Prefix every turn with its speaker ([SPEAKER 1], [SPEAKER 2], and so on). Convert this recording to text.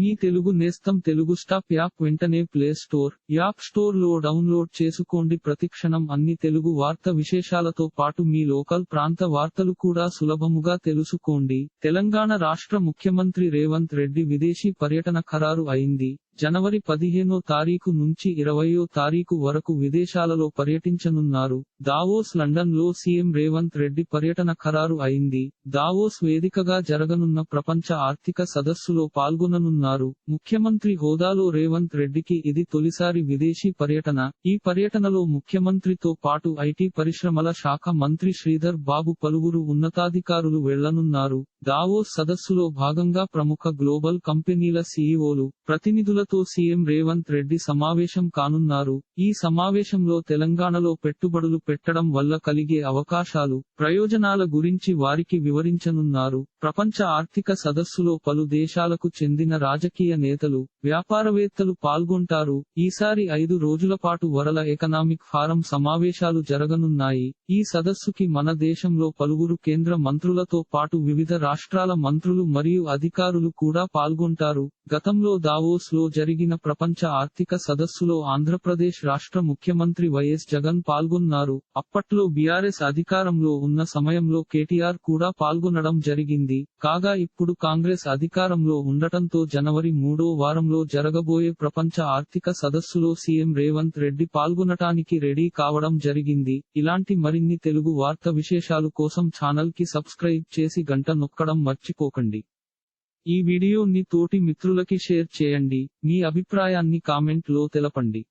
[SPEAKER 1] మీ తెలుగు నేస్తం Telugu stop app వెంటనే play store app స్టోర్లో డౌన్లోడ్ చేసుకోండి. ప్రతిక్షణం అన్ని తెలుగు వార్త విశేషాలతో పాటు మీ లోకల్ ప్రాంత వార్తలు కూడా సులభముగా తెలుసుకోండి. తెలంగాణ రాష్ట్ర ముఖ్యమంత్రి రేవంత్ రెడ్డి విదేశీ పర్యటన ఖరారు అయింది. జనవరి పదిహేనో తారీఖు నుంచి ఇరవయో తారీఖు వరకు విదేశాలలో పర్యటించనున్నారు. దావోస్ లండన్లో సీఎం రేవంత్ రెడ్డి పర్యటన ఖరారు అయింది. దావోస్ వేదికగా జరగనున్న ప్రపంచ ఆర్థిక సదస్సులో పాల్గొననున్నారు. ముఖ్యమంత్రి హోదాలో రేవంత్ రెడ్డికి ఇది తొలిసారి విదేశీ పర్యటన. ఈ పర్యటనలో ముఖ్యమంత్రితో పాటు ఐటీ పరిశ్రమల శాఖ మంత్రి శ్రీధర్ బాబు పలువురు ఉన్నతాధికారులు వెళ్ళనున్నారు. దావో సదస్సులో భాగంగా ప్రముఖ గ్లోబల్ కంపెనీల సీఈఓలు ప్రతినిధులతో సీఎం రేవంత్ రెడ్డి సమావేశం కానున్నారు. ఈ సమావేశంలో తెలంగాణలో పెట్టుబడులు పెట్టడం వల్ల కలిగే అవకాశాలు ప్రయోజనాల గురించి వారికి వివరించనున్నారు. ప్రపంచ ఆర్థిక సదస్సులో పలు దేశాలకు చెందిన రాజకీయ నేతలు వ్యాపారవేత్తలు పాల్గొంటారు. ఈసారి ఐదు రోజుల పాటు వరల ఎకనామిక్ ఫారం సమావేశాలు జరగనున్నాయి. ఈ సదస్సుకి మన దేశంలో పలువురు కేంద్ర మంత్రులతో పాటు వివిధ రాష్ట్రాల మంత్రులు మరియు అధికారులు కూడా పాల్గొంటారు. గతంలో దావోస్లో జరిగిన ప్రపంచ ఆర్థిక సదస్సులో ఆంధ్రప్రదేశ్ రాష్ట్ర ముఖ్యమంత్రి వైఎస్ జగన్ పాల్గొన్నారు. అప్పట్లో బీఆర్ఎస్ అధికారంలో ఉన్న సమయంలో కేటీఆర్ కూడా పాల్గొనడం జరిగింది. జరిగింది. కాగా ఇప్పుడు కాంగ్రెస్ అధికారంలో ఉండటంతో జనవరి మూడో వారంలో జరగబోయే ప్రపంచ ఆర్థిక సదస్సులో సీఎం రేవంత్ రెడ్డి పాల్గొనటానికి రెడీ కావడం జరిగింది. ఇలాంటి మరిన్ని తెలుగు వార్త విశేషాలు కోసం ఛానల్కి సబ్స్క్రైబ్ చేసి గంట నొక్కడం మర్చిపోకండి. ఈ వీడియోని తోటి మిత్రులకి షేర్ చేయండి. మీ అభిప్రాయాన్ని కామెంట్లో తెలపండి.